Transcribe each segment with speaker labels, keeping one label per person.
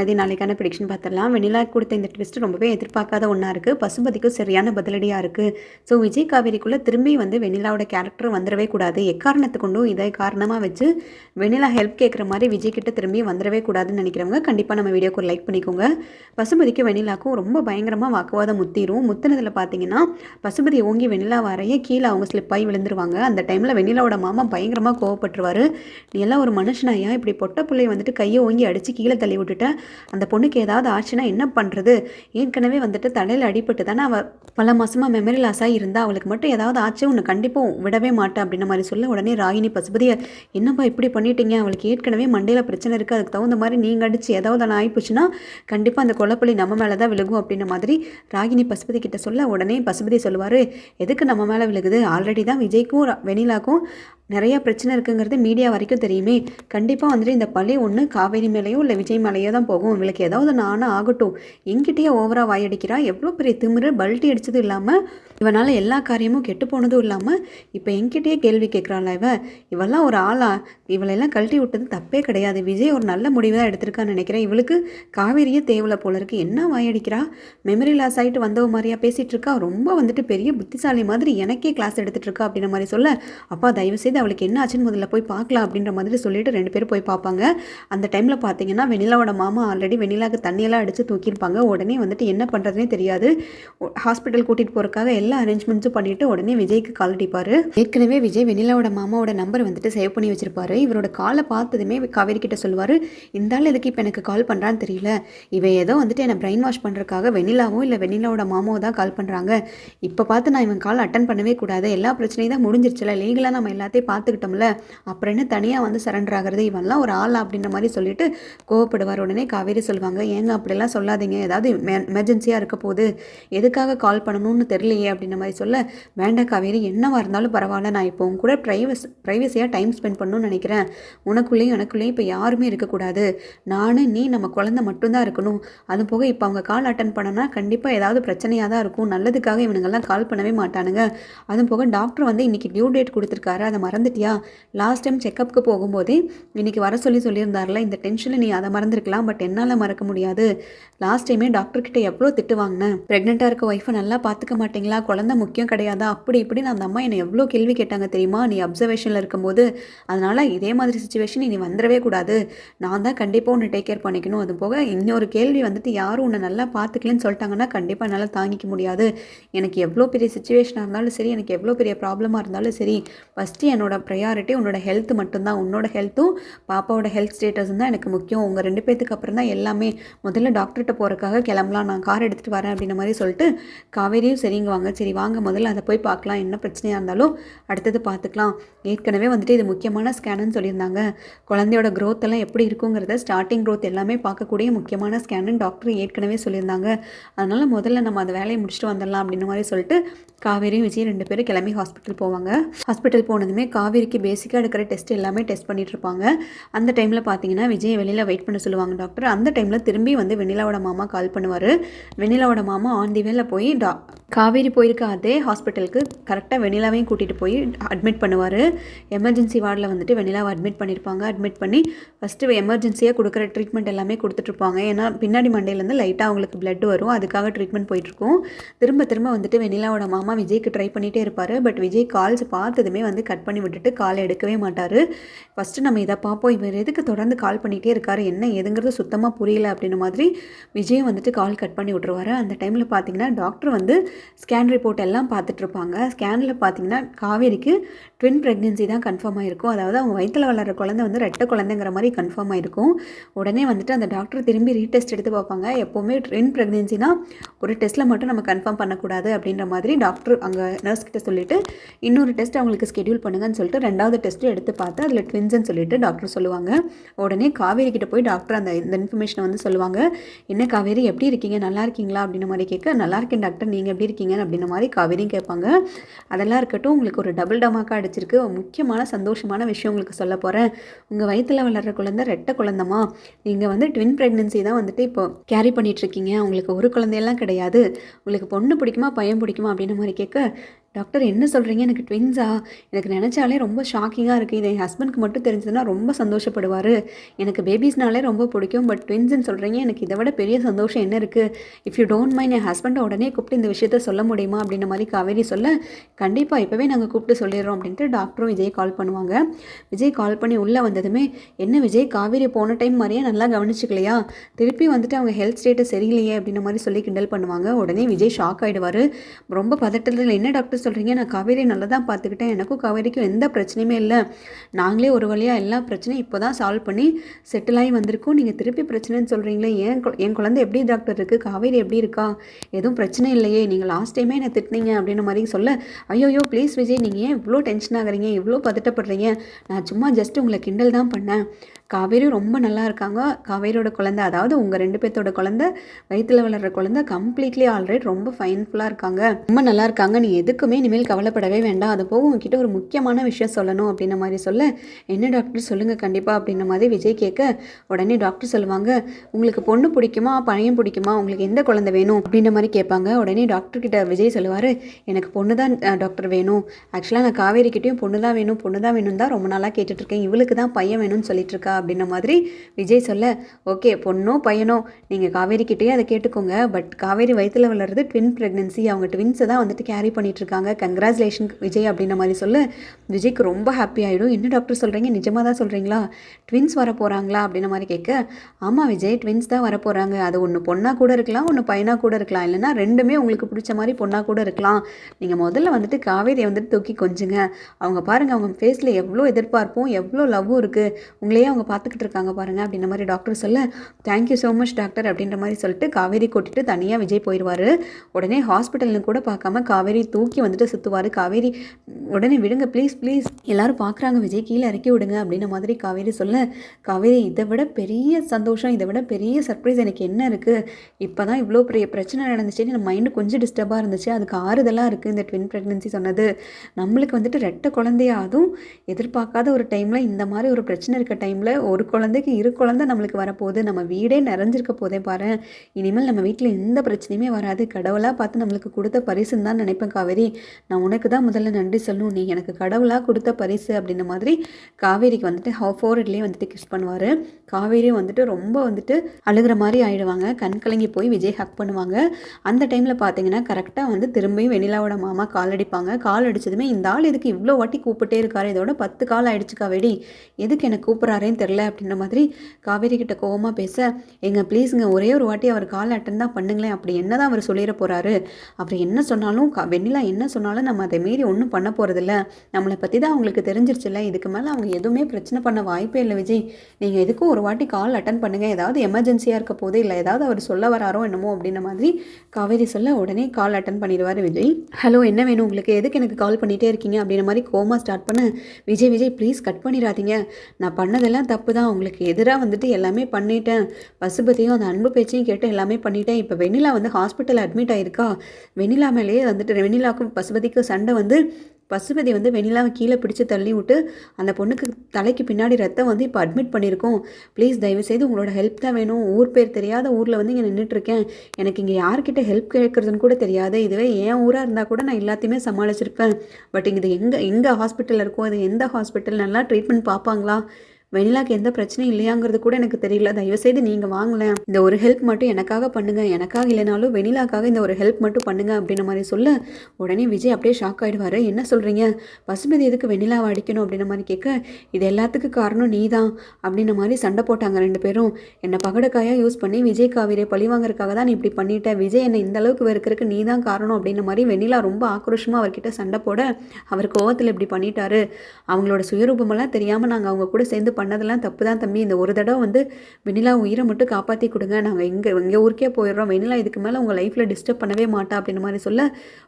Speaker 1: அது நாளைக்கான ப்ரிடிக்ஷன் பார்த்துடலாம். வெண்ணிலா கொடுத்த இந்த ட்விஸ்ட் ரொம்பவே எதிர்பார்க்காத ஒன்றா இருக்குது பசுபதிக்கும் சரியான பதிலடியாக இருக்குது ஸோ விஜய் காவேரிக்குள்ளே திரும்பி வந்து வெண்ணிலாவோட கேரக்டர் வந்துடவே கூடாது. எக்காரணத்து கொண்டும் இதை காரணமாக வச்சு வெண்ணிலா ஹெல்ப் கேட்குற மாதிரி விஜய் கிட்ட திரும்பி வந்துடவே கூடாதுன்னு நினைக்கிறவங்க கண்டிப்பாக நம்ம வீடியோக்கு லைக் பண்ணிக்கோங்க. பசுபதிக்கும் வெண்ணிலாக்கும் ரொம்ப பயங்கரமாக வாக்குவாதம் முத்திரும். முத்தினதில் பார்த்தீங்கன்னா பசுபதி ஓங்கி வெண்ணிலா வரைய கீழே அவங்க ஸ்லிப்பாகி விழுந்துருவாங்க. அந்த டைமில் வெண்ணிலாவோட மாமா பயங்கரமாக கோவப்பட்டுருவார். நீ எல்லாம் ஒரு மனுஷனாயா? இப்படி பொட்ட பிள்ளைய வந்துட்டு கையை ஓங்கி அடித்து கீழே தள்ளி விட்டுட்டேன் அந்த பொண்ணுக்கு ஏதாவது ஆச்சுன்னா என்ன பண்ணுறது ஏற்கனவே வந்துட்டு தலையில் அடிபட்டு தானே அவள் பல மாதமாக மெமரி லாஸாக இருந்தால் அவளுக்கு மட்டும் ஏதாவது ஆச்சு? உன்னை கண்டிப்பாக விடவே மாட்டேன் அப்படின்ற மாதிரி சொல்ல உடனே ராகினி பசுபதியை என்னப்பா இப்படி பண்ணிட்டீங்க? அவளுக்கு ஏற்கனவே மண்டையில் பிரச்சனை இருக்குது அதுக்கு தகுந்த மாதிரி நீங்கள் அடித்து ஏதாவது ஒன்று ஆயிப்போச்சுன்னா கண்டிப்பாக அந்த கொலப்பள்ளி நம்ம மேலே தான் விழுகும் அப்படின்ன மாதிரி ராகினி பசுபதி கிட்ட சொல்ல உடனே பசுபதி சொல்லுவார் எதுக்கு நம்ம மேலே விழுகுது? ஆல்ரெடி தான் விஜய்க்கும் ர- நிறையா பிரச்சனை இருக்குங்கிறது மீடியா வரைக்கும் தெரியுமே. கண்டிப்பாக வந்துட்டு இந்த பழி ஒன்று காவேரி மேலேயோ இல்லை விஜய் மேலேயோ தான் போகும். இவளுக்கு ஏதாவது நானும் ஆகட்டும். எங்கிட்டயே ஓவராக வாயடிக்கிறா. எவ்வளோ பெரிய திமிரு பல்ட்டி அடித்ததும் இல்லாமல் இவனால் எல்லா காரியமும் கெட்டு போனதும் இல்லாமல் இப்போ எங்கிட்டயே கேள்வி கேட்குறாள் இவ? இவெல்லாம் ஒரு ஆளா? இவளெல்லாம் கழட்டி விட்டது தப்பே கிடையாது. விஜய் ஒரு நல்ல முடிவு தான் எடுத்திருக்கான்னு நினைக்கிறேன். இவளுக்கு காவேரியே தேவலை போல இருக்கு. என்ன வாயடிக்கிறா? மெமரி லாஸ் ஆகிட்டு வந்தவ மாதிரியா பேசிகிட்டு இருக்கா? ரொம்ப வந்துட்டு பெரிய புத்திசாலி மாதிரி எனக்கே கிளாஸ் எடுத்துகிட்டு இருக்கா அப்படின்ற மாதிரி சொல்ல அப்பா தயவு செய்து அவளுக்கு என்ன ஆச்சுன்னு முதல்ல போய் பார்க்கலாம் அப்படின்ற மாதிரி சொல்லிட்டு ரெண்டு பேரும் போய் பார்ப்பாங்க. அந்த டைமில் பார்த்தீங்கன்னா வெண்ணிலாவோட மாமா ஆல்ரெடி வெண்ணிலாவுக்கு தண்ணியெல்லாம் அடித்து தூக்கியிருப்பாங்க. உடனே வந்துட்டு என்ன பண்ணுறதுனே தெரியாது. ஹாஸ்பிட்டல் கூட்டிகிட்டு போகிறக்காக எல்லா அரேஞ்ச்மெண்ட்ஸும் பண்ணிவிட்டு உடனே விஜய்க்கு கால் அடிப்பார். ஏற்கனவே விஜய் வெண்ணிலாவோட மாமாவோட நம்பர் வந்துட்டு சேவ் பண்ணி வச்சுருப்பாரு. இவரோட காலை பார்த்ததுமே காவேரி கிட்ட சொல்லுவார் இந்த ஆள் எதுக்கு இப்போ எனக்கு கால் பண்ணுறான்னு தெரியல. இவன் ஏதோ வந்துட்டு என்னை பிரெயின் வாஷ் பண்ணுறக்காக வெண்ணிலாவோ இல்லை வெண்ணிலாவோட மாமாவும் தான் கால் பண்ணுறாங்க இப்போ பார்த்து நான் இவன் கால் அட்டன் பண்ணவே கூடாது. எல்லா பிரச்சனையும் தான் முடிஞ்சிருச்சுல. லீகலாக நம்ம எல்லாத்தையும் பார்த்துக்கிட்டோம்ல. அப்புறம் என்ன தனியாக வந்து சரண்டர் ஆகிறது இவன்லாம் ஒரு ஆள் அப்படின்ற மாதிரி சொல்லிட்டு கோவப்படுவார். உடனே காவேரி சொல்லுவாங்க ஏங்க அப்படிலாம் சொல்லாதீங்க. ஏதாவது எமர்ஜென்சியாக இருக்க போது எதுக்காக கால் பண்ணணும்னு தெரியலையே அப்படின்ற மாதிரி சொல்ல வேண்டாம் காவேரி என்னவாக இருந்தாலும் பரவாயில்ல. நான் இப்போ உன் கூட ப்ரைவஸ் ப்ரைவசியாக டைம் ஸ்பெண்ட் பண்ணணும்னு நினைக்கிறேன். உனக்குள்ளேயும் எனக்குள்ளேயும் இப்போ யாருமே இருக்கக்கூடாது. நான் நீ நம்ம குழந்தை மட்டும்தான் இருக்கணும். அது போக இப்போ அவங்க கால் அட்டன் பண்ணனா கண்டிப்பாக ஏதாவது பிரச்சனையாக தான் இருக்கும். நல்லதுக்காக இவனுங்கெல்லாம் கால் பண்ணவே மாட்டானுங்க. அதுவும் போக டாக்டர் வந்து இன்றைக்கி டியூ டேட் கொடுத்துருக்காரு. அதை மறந்துட்டியா? லாஸ்ட் டைம் செக்கப்புக்கு போகும்போதே இன்றைக்கி வர சொல்லி சொல்லியிருந்தார்ல இந்த டென்ஷனில் நீ அதை மறந்துருக்கலாம். பட் என்னால் மறக்க முடியாது. லாஸ்ட் டைமே டாக்டர்கிட்ட எவ்வளோ திட்டு வாங்கினேன். ப்ரெக்னெண்ட்டாக இருக்க ஒய்ஃபை நல்லா பார்த்துக்க மாட்டீங்களா? குழந்தை முக்கியம் கிடையாதா? அப்படி இப்படி நான் அந்த அம்மா என்னை எவ்வளோ கேள்வி கேட்டாங்க தெரியுமா? நீ அப்சர்வேஷனில் இருக்கும்போது. அதனால் இதே மாதிரி சுச்சுவேஷன் நீ வந்துடவே கூடாது. நான் தான் கண்டிப்பாக உன்னை டேக் கேர் பண்ணிக்கணும். அது போக இன்னொரு கேள்வி வந்துட்டு யாரும் உன்னை நல்லா பார்த்துக்கலன்னு சொல்லிட்டாங்கன்னா கண்டிப்பாக என்னால் தாங்கிக்க முடியாது. எனக்கு எவ்வளோ பெரிய சுச்சுவேஷனாக இருந்தாலும் சரி எனக்கு எவ்வளோ பெரிய ப்ராப்ளமாக இருந்தாலும் சரி ஃபஸ்ட்டு என்னோட ப்ரையாரிட்டி உன்னோட ஹெல்த் மட்டும்தான். உன்னோட ஹெல்த்தும் பாப்பாவோட ஹெல்த் ஸ்டேட்டஸும் தான் எனக்கு முக்கியம். உங்கள் ரெண்டு பேத்துக்கு அப்புறம் அப்புறம் தான் எல்லாமே முதல்ல டாக்டர்கிட்ட போகிறக்காக கிளம்பலாம் நான் கார் எடுத்துகிட்டு வரேன் அப்படின்ற மாதிரி சொல்லிட்டு காவேரியும் சரிங்க வாங்க சரி வாங்க முதல்ல அதை போய் பார்க்கலாம் என்ன பிரச்சனையாக இருந்தாலும் அடுத்தது பார்த்துக்கலாம். ஏற்கனவே வந்துட்டு இது முக்கியமான ஸ்கேனுன்னு சொல்லியிருந்தாங்க. குழந்தையோட க்ரோத் எல்லாம் எப்படி இருக்குங்கிறத ஸ்டார்டிங் க்ரோத் எல்லாமே பார்க்கக்கூடிய முக்கியமான ஸ்கேனுன்னு டாக்டர் ஏற்கனவே சொல்லியிருந்தாங்க. அதனால் முதல்ல நம்ம அந்த வேலையை முடிச்சுட்டு வந்துடலாம் அப்படின்ற மாதிரி சொல்லிட்டு காவேரியும் விஜய் ரெண்டு பேரும் கிளம்பி ஹாஸ்பிட்டல் போவாங்க. ஹாஸ்பிட்டல் போனதுமே காவேரிக்கு பேசிக்காக எடுக்கிற டெஸ்ட் எல்லாமே டெஸ்ட் பண்ணிட்டு இருப்பாங்க. அந்த டைமில் பார்த்தீங்கன்னா விஜய் வெளியில் வெயிட் பண்ண சொல்லுவாங்க டாக்டர் அப்புறம் அந்த டைமில் திரும்பி வந்து வெண்ணிலாவோட மாமா கால் பண்ணுவார். வெண்ணிலாவோட மாமா ஆன் தி வேல போய் டா காவேரி போயிருக்க அதே ஹாஸ்பிட்டலுக்கு கரெக்டாக வெண்ணிலாவையும் கூட்டிகிட்டு போய் அட்மிட் பண்ணுவார். எமர்ஜென்சி வார்டில் வந்துட்டு வெண்ணிலாவை அட்மிட் பண்ணியிருப்பாங்க அட்மிட் பண்ணி ஃபஸ்ட்டு எமர்ஜென்சியாக கொடுக்குற ட்ரீட்மெண்ட் எல்லாமே கொடுத்துட்ருப்பாங்க ஏன்னா பின்னாடி மண்டையிலேருந்து லைட்டாக அவங்களுக்கு பிளட் வரும். அதுக்காக ட்ரீட்மெண்ட் போயிட்டுருக்கும் திரும்ப திரும்ப வந்துட்டு வெண்ணிலாவோட மாமா விஜய்க்கு ட்ரை பண்ணிகிட்டே இருப்பார். பட் விஜய் கால்ஸ் பார்த்ததுமே வந்து கட் பண்ணி விட்டுட்டு கால் எடுக்கவே மாட்டார். ஃபஸ்ட்டு நம்ம இதை பார்ப்போம். இவர் எதுக்கு தொடர்ந்து கால் பண்ணிகிட்டே இருக்காரு? என்ன எதுங்கிறது சுத்தமாக புரியல அப்படின்ன மாதிரி விஜயம் வந்துட்டு கால் கட் பண்ணி விட்ருவாரு அந்த டைமில் பார்த்தீங்கன்னா டாக்டர் வந்து ஸ்கேன் ரிப்போர்ட் எல்லாம் பார்த்துட்ருப்பாங்க ஸ்கேனில் பார்த்தீங்கன்னா காவேரிக்கு ட்வின் ப்ரெக்னென்சி தான் கன்ஃபார்ம் ஆகிருக்கும் அதாவது அவங்க வயிற்றில் வளர்கிற குழந்தை வந்து ரெட்டை குழந்தைங்கிற மாதிரி கன்ஃபார்ம் ஆகிருக்கும் உடனே வந்துட்டு அந்த டாக்டர் திரும்பி ரீடெஸ்ட் எடுத்து பார்ப்பாங்க. எப்போவுமே ட்வின் ப்ரெக்னென்சினா ஒரு டெஸ்ட்டில் மட்டும் நம்ம கன்ஃபார்ம் பண்ணக்கூடாது அப்படின்ற மாதிரி டாக்டர் அங்கே நர்ஸ் கிட்ட சொல்லிட்டு இன்னொரு டெஸ்ட் அவங்களுக்கு ஸ்கெடியூல் பண்ணுங்கன்னு சொல்லிட்டு ரெண்டாவது டெஸ்ட்டு எடுத்து பார்த்து அதில் ட்வின்ஸ்ன்னு சொல்லிட்டு டாக்டர் சொல்லுவாங்க. உடனே காவேரி கிட்ட போய் டாக்டர் அந்த இந்த இன்ஃபர்மேஷனை வந்து சொல்லுவாங்க என்ன காவேரி எப்படி இருக்கீங்க? நல்லா இருக்கீங்களா? அப்படின்ன மாதிரி கேட்க நல்லா இருக்கேன் டாக்டர் நீங்கள் எப்படி இருக்கீங்க? அப்படின்ன மாதிரி காவேரியும் கேட்பாங்க. அதெல்லாம் இருக்கட்டும் உங்களுக்கு ஒரு டபுள் டமாக்கா அடிச்சிருக்கு. முக்கியமான சந்தோஷமான விஷயம் உங்களுக்கு சொல்ல போகிறேன் உங்கள் வயிற்றில் வளர்கிற குழந்தை ரெட்டை குழந்தமா நீங்கள் வந்து ட்வின் ப்ரெக்னென்சி தான் வந்துட்டு இப்போ கேரி பண்ணிகிட்ருக்கீங்க உங்களுக்கு ஒரு குழந்தையெல்லாம் கிடையாது. உங்களுக்கு பொண்ணு பிடிக்குமா பையன் பிடிக்குமா? அப்படின்ன மாதிரி கேட்க டாக்டர் என்ன சொல்கிறீங்க எனக்கு ட்வின்ஸா எனக்கு நினச்சாலே ரொம்ப ஷாக்கிங்காக இருக்குது இது என் ஹஸ்பண்ட்க்கு மட்டும் தெரிஞ்சதுன்னா ரொம்ப சந்தோஷப்படுவார். எனக்கு பேபிஸ்னாலே ரொம்ப பிடிக்கும். பட் ட்வின்ஸ்ன்னு சொல்கிறீங்க எனக்கு இதை விட பெரிய சந்தோஷம் என்ன இருக்குது இஃப் யூ டோன்ட் மைண்ட் என் ஹஸ்பண்டை உடனே கூப்பிட்டு இந்த விஷயத்த சொல்ல முடியுமா? அப்படின்ற மாதிரி காவேரி சொல்ல கண்டிப்பாக இப்போவே நாங்கள் கூப்பிட்டு சொல்லிடுறோம். அப்படின்ட்டு டாக்டரும் விஜய் கால் பண்ணுவாங்க. விஜய் கால் பண்ணி உள்ளே வந்ததுமே என்ன விஜய் காவேரி போன டைம் மாதிரியே நல்லா கவனிச்சிக்கலையா? திருப்பி வந்துட்டு அவங்க ஹெல்த் ஸ்டேட்டஸ் சரியில்லையே? அப்படின்ற மாதிரி சொல்லி கிண்டல் பண்ணுவாங்க. உடனே விஜய் ஷாக் ஆகிடுவார் ரொம்ப பதட்டத்தில் என்ன டாக்டர் சொல்கிறீங்க நான் காவேரி நல்லா தான் பார்த்துக்கிட்டேன். எனக்கும் காவேரிக்கும் எந்த பிரச்சனையுமே இல்லை. நாங்களே ஒரு வழியாக எல்லா பிரச்சனையும் இப்போ தான் சால்வ் பண்ணி செட்டில் ஆகி வந்திருக்கோம். நீங்கள் திருப்பி பிரச்சனைன்னு சொல்கிறீங்களே ஏன் கு- என் குழந்தை எப்படி டாக்டர் இருக்குது காவேரி எப்படி இருக்கா? எதுவும் பிரச்சனை இல்லையே. நீங்கள் லாஸ்ட் டைமே என்னை திட்டினீங்க அப்படின்னு மாதிரி சொல்ல ஐயோயோ ப்ளீஸ் விஜய் நீங்கள் ஏன் இவ்வளோ டென்ஷன் ஆகுறீங்க? இவ்வளோ பதட்டப்படுறீங்க? நான் சும்மா ஜஸ்ட் உங்களை கிண்டல் தான் பண்ணேன். காவேரி ரொம்ப நல்லா இருக்காங்க. காவேரியோட குழந்தை அதாவது உங்கள் ரெண்டு பேர்த்தோட குழந்தை வயிற்றில் வளர்கிற குழந்தை கம்ப்ளீட்லி ஆல்ரெடி ரொம்ப ஃபைன்ஃபுல்லாக இருக்காங்க. ரொம்ப நல்லா இருக்காங்க. நீ எதுக்குமே இனிமேல் கவலைப்படவே வேண்டாம். அது போக உங்ககிட்ட ஒரு முக்கியமான விஷயம் சொல்லணும் அப்படின்ன மாதிரி சொல்ல. என்ன டாக்டர் சொல்லுங்கள் கண்டிப்பாக அப்படின்ன மாதிரி விஜய் கேட்க உடனே டாக்டர் சொல்லுவாங்க உங்களுக்கு பொண்ணு பிடிக்குமா பையன் பிடிக்குமா உங்களுக்கு எந்த குழந்தை வேணும்? அப்படின்ற மாதிரி கேட்பாங்க. உடனே டாக்டர் கிட்ட விஜய் சொல்லுவார் எனக்கு பொண்ணு தான் டாக்டர் வேணும். ஆக்சுவலாக நான் காவேரி கிட்டேயும் பொண்ணு தான் வேணும் பொண்ணு தான் வேணும் தான் ரொம்ப நாளாக கேட்டுட்ருக்கேன் இவளுக்கு தான் பையன் வேணும்னு சொல்லிட்டு இருக்கா? அப்படின்ற மாதிரி விஜய் சொல்ல ஓகே பொண்ணோ பையனோ நீங்கள் காவேரி கிட்டேயே அதை கேட்டுக்கோங்க. பட் காவேரி வயிற்றில் வளர்றது ட்வின் ப்ரெக்னென்சி. அவங்க ட்வின்ஸை தான் வந்துட்டு கேரி பண்ணிட்டு இருக்காங்க கங்க்ராச்சுலேஷன் விஜய் அப்படின்ற மாதிரி சொல்ல. விஜய்க்கு ரொம்ப ஹாப்பி ஆகிடும் என்ன டாக்டர் சொல்கிறீங்க நிஜமாக தான் சொல்கிறீங்களா ட்வின்ஸ் வர போகிறாங்களா அப்படின்ற மாதிரி கேட்க ஆமாம் விஜய் ட்வின்ஸ் தான் வர போகிறாங்க அது ஒன்று பொண்ணாக கூட இருக்கலாம் ஒன்று பையனாக கூட இருக்கலாம். இல்லைன்னா ரெண்டுமே உங்களுக்கு பிடிச்ச மாதிரி பொண்ணாக கூட இருக்கலாம். நீங்கள் முதல்ல வந்துட்டு காவேரியை வந்துட்டு தூக்கி கொஞ்சுங்க. அவங்க பாருங்கள் அவங்க ஃபேஸில் எவ்வளோ எதிர்பார்ப்பும் எவ்வளோ லவ்வும் இருக்குது உங்களையே அவங்க பார்த்துக்கிட்டு இருக்காங்க பாருங்கள் அப்படின்ற மாதிரி டாக்டர் சொல்ல. தேங்க்யூ ஸோ மச் டாக்டர் அப்படின்ற மாதிரி சொல்லிட்டு காவேரி கூட்டிட்டு தனியாக விஜய் போயிடுவார் உடனே ஹாஸ்பிட்டல்னு கூட பார்க்காம காவேரி தூக்கி வந்துட்டு சுற்றுவார் காவேரி உடனே விடுங்க ப்ளீஸ் ப்ளீஸ் எல்லாரும் பார்க்குறாங்க விஜய் கீழே இறக்கி விடுங்க அப்படின்ன மாதிரி காவேரி சொல்ல காவேரி இதை விட பெரிய சந்தோஷம் இதை விட பெரிய சர்ப்ரைஸ் எனக்கு என்ன இருக்குது இப்போ தான் இவ்வளோ பெரிய பிரச்சனை நடந்துச்சு என் மைண்டு கொஞ்சம் டிஸ்டர்பாக இருந்துச்சு. அதுக்கு ஆறுதலாக இருக்குது இந்த ட்வின் ப்ரெக்னென்சி சொன்னது. நம்மளுக்கு வந்துட்டு ரெட்டை குழந்தையா அதுவும் எதிர்பார்க்காத ஒரு டைமில் இந்த மாதிரி ஒரு பிரச்சனை இருக்க டைமில் ஒரு குழந்தைக்கு இரு குழந்தை நம்மளுக்கு வரப்போகுது. நம்ம வீடே நிறைஞ்சிருக்க போதே பாரு இனிமேல் நம்ம வீட்டில் எந்த பிரச்சனையுமே வராது. கடவுளாக பார்த்து நம்மளுக்கு கொடுத்த பரிசுன்னு தான் நினைப்பேன் காவேரி. நான் உனக்கு தான் முதல்ல நன்றி சொல்லணும். நீ எனக்கு கடவுளாக கொடுத்த பரிசு அப்படின்ன மாதிரி காவேரிக்கு வந்துட்டு ஹவ் ஃபோர்ட்லேயே வந்துட்டு கிஸ் பண்ணுவார். காவேரியும் வந்துட்டு ரொம்ப வந்துட்டு அழுகிற மாதிரி ஆயிடுவாங்க. கண் கலங்கி போய் விஜய் ஹக் பண்ணுவாங்க. அந்த டைமில் பார்த்தீங்கன்னா கரெக்டாக வந்து திரும்பியும் வெண்ணிலாவோட மாமா கால் அடிப்பாங்க. கால் அடிச்சதுமே இந்த ஆள் எதுக்கு இவ்வளோ வாட்டி கூப்பிட்டே இருக்காரு? இதோட பத்து கால் ஆயிடுச்சுக்கா வெடி எதுக்கு என்னை கூப்பிட்றாரேன்னு தெரில அப்படின்ற மாதிரி காவேரி கிட்ட கோவமாக பேச எங்க ப்ளீஸுங்க ஒரே ஒரு வாட்டி அவர் கால் அட்டன் தான் பண்ணுங்களேன். அப்படி என்ன தான் அவர் சொல்லிட போகிறாரு அவர் என்ன சொன்னாலும் வெண்ணிலா என்ன சொன்னாலும் நம்ம அதை மீறி ஒன்றும் பண்ண போகிறதில்ல நம்மளை பற்றி தான் அவங்களுக்கு உங்களுக்கு தெரிஞ்சிருச்சுல்ல இதுக்கு மேலே அவங்க எதுவுமே பிரச்சனை பண்ண வாய்ப்பே இல்லை விஜய். நீங்கள் எதுக்கும் ஒரு வாட்டி கால் அட்டன் பண்ணுங்கள் ஏதாவது எமர்ஜென்சியாக இருக்க போதே இல்லை ஏதாவது அவர் சொல்ல வராரோ என்னமோ அப்படின்ற மாதிரி காவேரி சொல்ல உடனே கால் அட்டன் பண்ணிடுவார் விஜய். ஹலோ என்ன வேணும் உங்களுக்கு? எதுக்கு எனக்கு கால் பண்ணிகிட்டே இருக்கீங்க? அப்படின்ற மாதிரி கோமா ஸ்டார்ட் பண்ண விஜய் விஜய் ப்ளீஸ் கட் பண்ணிடாதீங்க. நான் பண்ணதெல்லாம் தப்பு தான். உங்களுக்கு எதிராக வந்துட்டு எல்லாமே பண்ணிட்டேன். பசுபதியும் அந்த அன்பு பேச்சையும் கேட்டு எல்லாமே பண்ணிட்டேன். இப்போ வெண்ணிலா வந்து ஹாஸ்பிட்டல் அட்மிட் ஆயிருக்கா? வெண்ணிலா மேலேயே வந்துட்டு வெண்ணிலாவுக்கும் பசுபதிக்கும் சண்டை வந்து பசுபதி வந்து வெண்ணிலாவை கீழே பிடிச்சி தள்ளி விட்டு அந்த பொண்ணுக்கு தலைக்கு பின்னாடி ரத்தம் வந்து இப்போ அட்மிட் பண்ணியிருக்கோம் ப்ளீஸ் தயவுசெய்து உங்களோட ஹெல்ப் தான் வேணும். ஊர் பேர் தெரியாத ஊரில் வந்து இங்கே நின்றுட்டுருக்கேன் எனக்கு இங்கே யார்கிட்ட ஹெல்ப் கேட்குறதுன்னு கூட தெரியாது. இதுவே என் ஊராக இருந்தால் கூட நான் எல்லாத்தையுமே சமாளிச்சிருப்பேன். பட் இது எங்கே எங்கே ஹாஸ்பிட்டலில் இருக்கோ அது எந்த ஹாஸ்பிட்டல் நல்லா ட்ரீட்மெண்ட் பார்ப்பாங்களா? வெண்ணிலாக்கு எந்த பிரச்சனையும் இல்லையாங்கிறது கூட எனக்கு தெரியல. தயவுசெய்து நீங்கள் வாங்கலேன் இந்த ஒரு ஹெல்ப் மட்டும் எனக்காக பண்ணுங்க. எனக்காக இல்லைனாலும் வெண்ணிலாக்காக இந்த ஒரு ஹெல்ப் மட்டும் பண்ணுங்க அப்படின்ற மாதிரி சொல்ல. உடனே விஜய் அப்படியே ஷாக் ஆகிடுவார் என்ன சொல்கிறீங்க பசுமதி எதுக்கு வெண்ணிலாவை அடிக்கணும் அப்படின்ற மாதிரி கேட்க இது எல்லாத்துக்கும் காரணம் நீ தான் அப்படின்ற மாதிரி சண்டை போட்டாங்க ரெண்டு பேரும். என்னை பகடக்காயாக யூஸ் பண்ணி விஜய் காவிரியை பழி வாங்குறதுக்காக தான் நீ இப்படி பண்ணிட்ட. விஜய் என்னை இந்த அளவுக்கு வெறுக்கிறதுக்கு நீ தான் காரணம் அப்படின்ற மாதிரி வெண்ணிலா ரொம்ப ஆக்ரோஷமாக அவர்கிட்ட சண்டை போட அவர் கோவத்தில் இப்படி பண்ணிட்டாரு. அவங்களோட சுயரூபமெல்லாம் தெரியாமல் நாங்கள் அவங்க கூட சேர்ந்து பண்ணதெல்லாம் தப்பு தான் தம்பி. இந்த ஒரு தடவை வந்து வெண்ணிலா உயிரை மட்டும் காப்பாற்றி கொடுங்க. நாங்கள் இங்கே எங்கள் ஊருக்கே போயிடுறோம். வெண்ணிலா இதுக்கு மேலே உங்கள் லைஃப்பில் டிஸ்டர்ப் பண்ணவே மாட்டா அப்படின்ற மாதிரி சொல்ல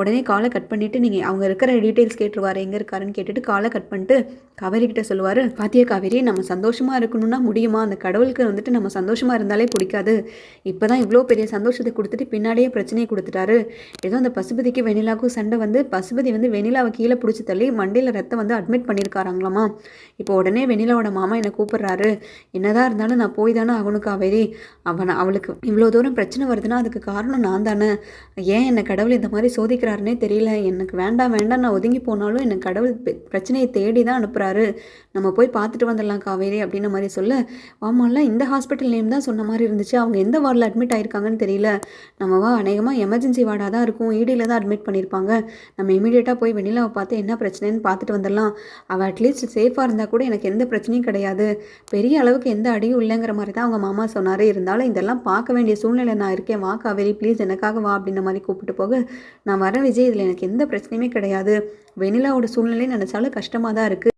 Speaker 1: உடனே காலை கட் பண்ணிவிட்டு நீங்கள் அவங்க இருக்கிற டீட்டெயில்ஸ் கேட்டுருவார். எங்கே இருக்காருன்னு கேட்டுட்டு காலை கட் பண்ணிட்டு காவேரி கிட்ட சொல்லுவார். பாத்தியா காவேரி நம்ம சந்தோஷமாக இருக்கணும்னா முடியுமா? அந்த கடவுளுக்கு வந்துட்டு நம்ம சந்தோஷமாக இருந்தாலே பிடிக்காது. இப்போ தான் இவ்வளோ பெரிய சந்தோஷத்தை கொடுத்துட்டு பின்னாடியே பிரச்சனையை கொடுத்துட்டாரு. ஏதோ அந்த பசுபதிக்கு வெண்ணிலாவுக்கும் சண்டை வந்து பசுபதி வந்து வெண்ணிலாவை கீழே பிடிச்சி தள்ளி மண்டையில் ரத்தம் வந்து அட்மிட் பண்ணியிருக்காராங்களாமா? இப்போ உடனே வெண்ணிலாவோட மாமா என்னை கூப்பிட்றாரு. என்னதான் இருந்தாலும் நான் போய் தானே ஆகணும் காவேரி. அவன் அவளுக்கு இவ்வளோ தூரம் பிரச்சனை வருதுன்னா அதுக்கு காரணம் நான் தானே. ஏன் என்னை கடவுள் இந்த மாதிரி சோதிக்கிறாருன்னே தெரியல. எனக்கு வேண்டாம் வேண்டாம் நான் ஒதுங்கி போனாலும் என்னை கடவுள் பிரச்சனையை தேடி தான் அனுப்புகிறாரு நம்ம போய் பார்த்துட்டு வந்துடலாம் காவேரி அப்படின்ன மாதிரி சொல்ல ஆமாம்ல இந்த ஹாஸ்பிட்டல் நேம் தான் சொன்ன மாதிரி இருந்துச்சு. அவங்க எந்த வார்டில் அட்மிட் ஆயிருக்காங்கன்னு தெரியல. நம்ம வா அநேகமாக எமர்ஜென்சி வார்டாக தான் இருக்கும். ஈடியில் தான் அட்மிட் பண்ணியிருப்பாங்க நம்ம இமீடியட்டாக போய் வெண்ணிலாவை பார்த்து என்ன பிரச்சனைன்னு பார்த்துட்டு வந்துடலாம். அவள் அட்லீஸ்ட் சேஃபாக இருந்தால் கூட எனக்கு எந்த பிரச்சனையும் கிடையாது. பெரிய அளவுக்கு எந்த அடியும் இல்லைங்கிற மாதிரி தான் அவங்க மாமா சொன்னார். இருந்தாலும் இதெல்லாம் பார்க்க வேண்டிய சூழ்நிலை நான் இருக்கேன். வா காவேரி ப்ளீஸ் எனக்காக வா அப்படின்ற மாதிரி கூப்பிட்டு போக நான் வரேன் விஜய். இதில் எனக்கு எந்த பிரச்சனையுமே கிடையாது. வெண்ணிலாவோட சூழ்நிலை நினச்சாலும் கஷ்டமாக தான் இருக்குது